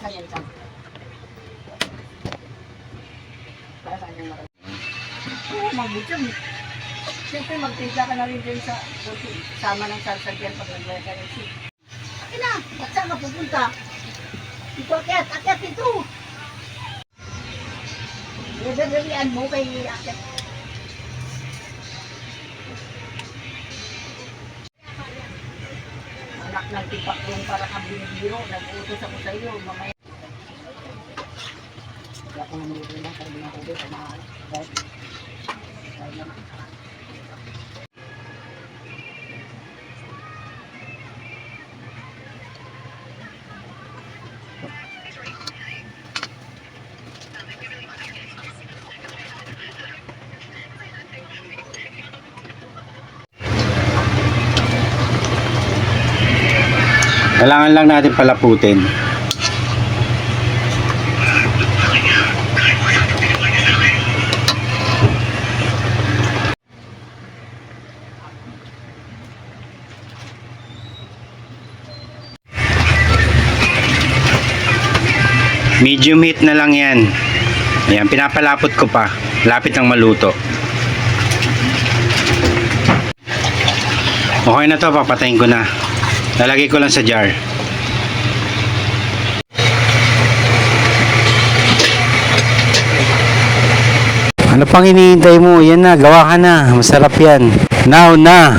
Ganyan. Para saan yung marami? Oo, magbutya mo. Siyempre, magtimpla ka na rin din sa sama ng salsa dyan pag nag-waya ka rin siya. Ina, ba't saan ka pupunta? Ito, akyat, akyat ito. Dadalian mo kay akyat. Anak ng tipak yung para kang binibiro, nag-utos ako sa iyo, mamaya. Kaya ako nang dito lang, sabi ng kubit, mahal. Right? Right naman. Kailangan lang natin palaputin. Medium heat na lang yan. Ayan, pinapalapot ko pa. Lapit ng maluto. Okay na to, papatayin ko na. Lalagay ko lang sa jar. Ano pang iniintay mo? Yan na, gawa ka na. Masarap yan. Now na.